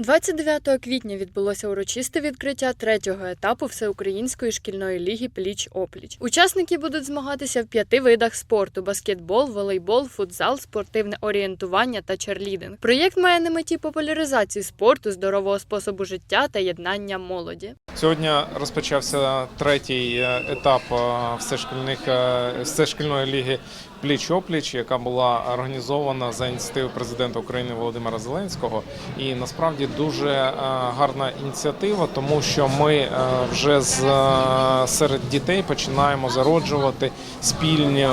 29 квітня відбулося урочисте відкриття третього етапу всеукраїнської шкільної ліги Пліч опліч. Учасники будуть змагатися в п'яти видах спорту: баскетбол, волейбол, футзал, спортивне орієнтування та черлідинг. Проєкт має на меті популяризацію спорту, здорового способу життя та єднання молоді. Сьогодні розпочався третій е, етап е, всешкільних е, всешкільної ліги пліч опліч, яка була організована за ініціативи президента України Володимира Зеленського. І насправді дуже е, гарна ініціатива, тому що ми е, вже з е, серед дітей починаємо зароджувати спільні е,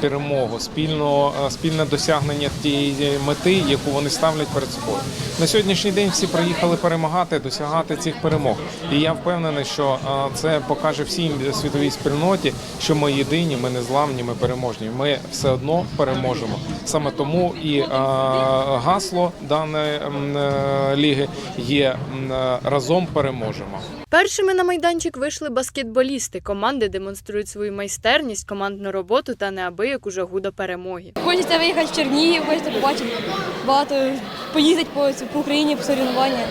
перемогу, спільну спільне досягнення тієї мети, яку вони ставлять перед собою. На сьогоднішній день всі приїхали перемагати, досягати цих перемог. І я впевнений, що це покаже всій світовій спільноті, що ми єдині, ми незламні, ми переможні. Ми все одно переможемо. Саме тому і гасло даної м, е, ліги є е, разом переможемо. Першими на майданчик вийшли баскетболісти. Команди демонструють свою майстерність, командну роботу та неабияку жагу до перемоги. Хочеться виїхати в Чернігів, хочеться побачити багато, поїздити по, по Україні, по соревнування.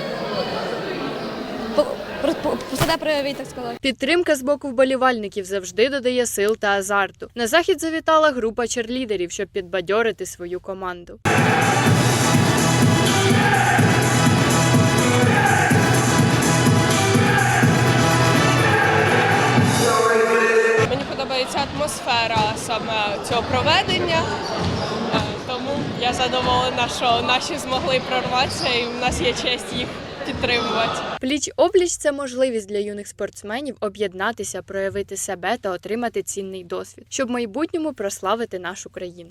Проявити, так сказати. Підтримка з боку вболівальників завжди додає сил та азарту. На захід завітала група черлідерів, щоб підбадьорити свою команду. Подобається атмосфера саме цього проведення, Е, тому я задоволена, що наші змогли прорватися, і в нас є честь їх підтримувати. Пліч обліч це можливість для юних спортсменів об'єднатися, проявити себе та отримати цінний досвід, щоб в майбутньому прославити нашу країну.